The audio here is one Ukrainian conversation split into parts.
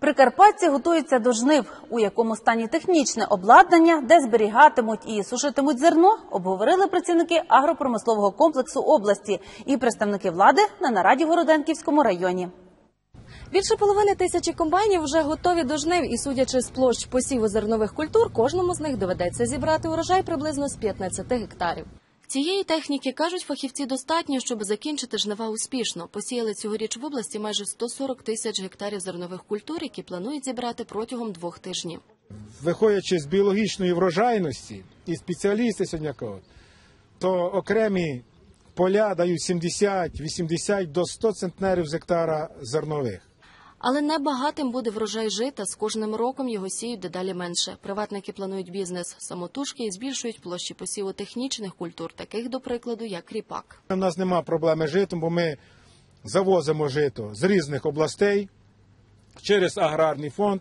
Прикарпатці готуються до жнив, у якому стані технічне обладнання, де зберігатимуть і сушитимуть зерно, обговорили працівники агропромислового комплексу області і представники влади на нараді в Городенківському районі. Більше половини тисячі комбайнів вже готові до жнив, і судячи з площ посіву зернових культур, кожному з них доведеться зібрати урожай приблизно з 15 гектарів. Цієї техніки кажуть фахівці достатньо, щоб закінчити жнива успішно. Посіяли цьогоріч в області майже 140 тисяч гектарів зернових культур, які планують зібрати протягом двох тижнів. виходячи з біологічної врожайності, і спеціалісти сьогодні то окремі поля дають 70, 80 до 100 центнерів з гектара зернових. Але небагатим буде врожай жита. З кожним роком його сіють дедалі менше. Приватники планують бізнес самотужки і збільшують площі посіву технічних культур, таких до прикладу, як ріпак. У нас немає проблеми з житом, бо ми завозимо жито з різних областей через аграрний фонд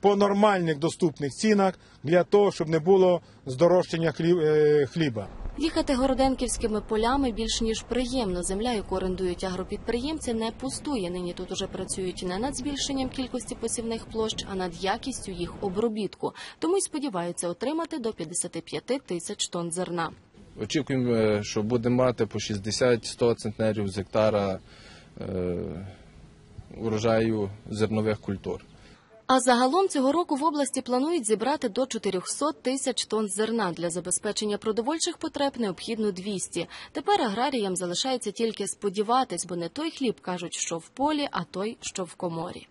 по нормальних доступних цінах для того, щоб не було здорожчання е, хліба. Їхати городенківськими полями більш ніж приємно. Земля, яку орендують агропідприємці, не пустує. Нині тут уже працюють не над збільшенням кількості посівних площ, а над якістю їх обробітку. Тому й сподіваються отримати до 55 тисяч тонн зерна. Очікуємо, е, що будемо мати по 60-100 центнерів з гектара е, урожаю зернових культур. А загалом цього року в області планують зібрати до 400 тисяч тонн зерна. Для забезпечення продовольчих потреб необхідно 200. Тепер аграріям залишається тільки сподіватись, бо не той хліб кажуть, що в полі, а той, що в коморі.